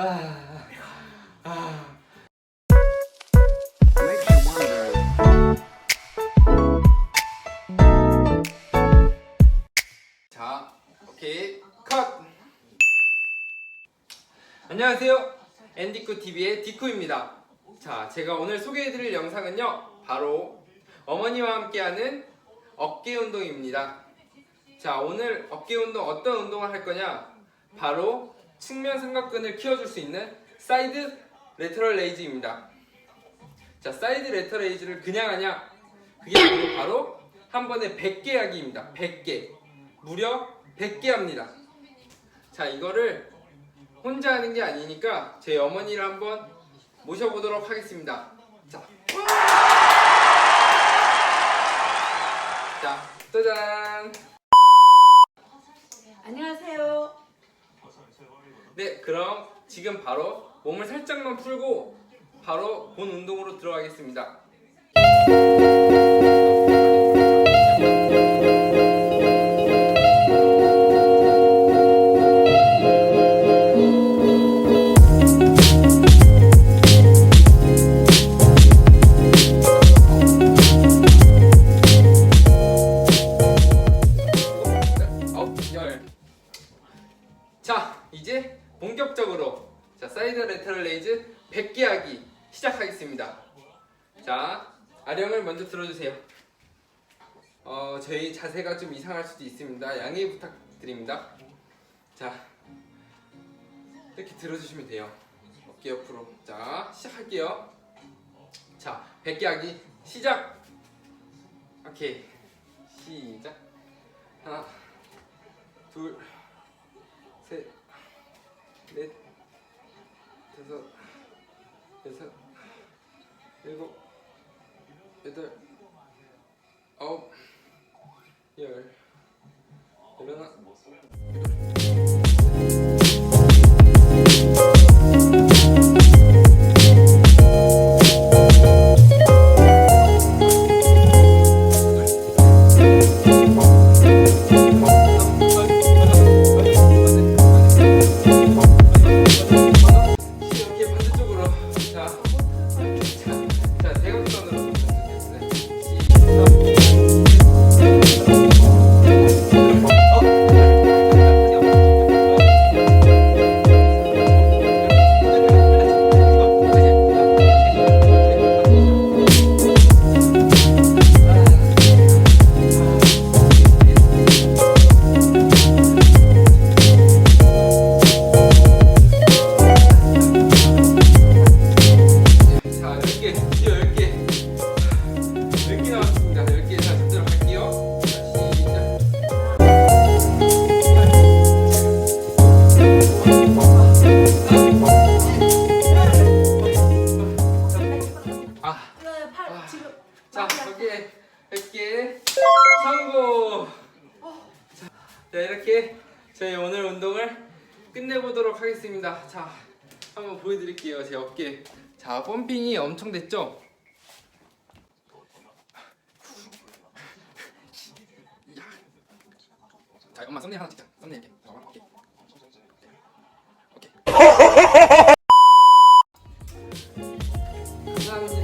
아, 아. 자, 오케이, 컷. 안녕하세요. 앤디쿠 TV의 디쿠입니다. 자, 제가 오늘 소개해드릴 영상은요, 바로 어머니와 함께하는 어깨 운동입니다. 자, 오늘 어깨 운동 어떤 운동을 할 거냐? 바로 측면 삼각근을 키워줄 수 있는 사이드 레터럴 레이즈입니다. 자, 사이드 레터럴 레이즈를 그냥 하냐? 그게 아니고 바로 한 번에 100개 하기입니다. 100개. 무려 100개 합니다. 자, 이거를 혼자 하는 게 아니니까 제 어머니를 한번 모셔보도록 하겠습니다. 자, 자, 짜잔. 안녕하세요. 네, 그럼 지금 바로 몸을 살짝만 풀고 바로 본 운동으로 들어가겠습니다. 레이즈 100개 하기 시작하겠습니다. 자, 아령을 먼저 들어주세요. 어, 저희 자세가 좀 이상할 수도 있습니다. 양해 부탁드립니다. 자, 이렇게 들어주시면 돼요. 어깨 옆으로. 자, 시작할게요. 자, 100개 하기 시작! 오케이. 시작. 하나, 둘, 여섯, 일곱, 여덟, 아홉, 열, 열하나, 자 이렇게 저희 오늘 운동을 끝내보도록 하겠습니다. 자 한번 보여드릴게요. 제 어깨. 자 펌핑이 엄청 됐죠? 자 엄마 썸네일 하나 찍자. 썸네일 이렇게. 감사합니다.